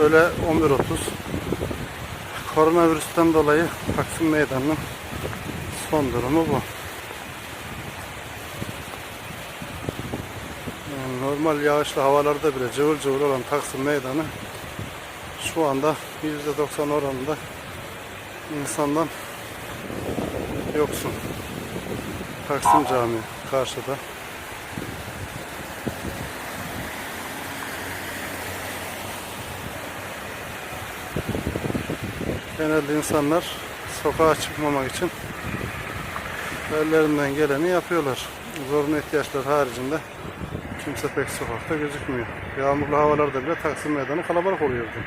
öğle 11.30. Koronavirüsten dolayı Taksim Meydanı'nın son durumu bu. Yani normal yağışlı havalarda bile cıvıl cıvıl olan Taksim Meydanı şu anda %90 oranında insandan yoksun. Taksim Camii karşıda. Genelde insanlar sokağa çıkmamak için ellerinden geleni yapıyorlar. Zorunlu ihtiyaçlar haricinde kimse pek sokakta gözükmüyor. Yağmurlu havalarda bile Taksim Meydanı kalabalık oluyordu.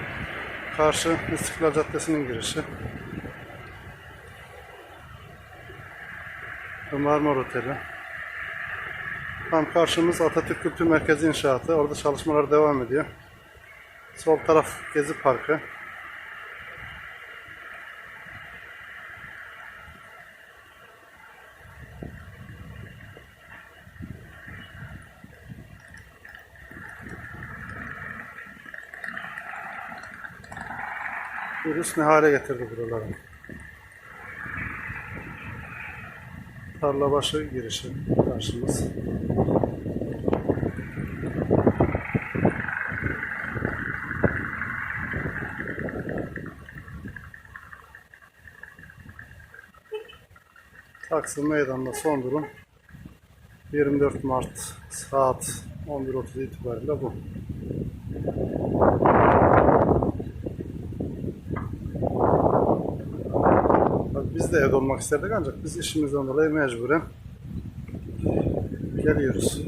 Karşı İstiklal Caddesi'nin girişi. Ve Marmara Oteli. Tam karşımız Atatürk Kültür Merkezi inşaatı. Orada çalışmalar devam ediyor. Sol taraf Gezi Parkı. Virüs ne hale getirdi buraları. Tarlabaşı girişi karşımız. Taksim Meydanı'nda son durum 24 Mart saat 11.30 itibariyle bu. Biz de evde olmak isterdik ancak biz işimizden dolayı mecburen geliyoruz.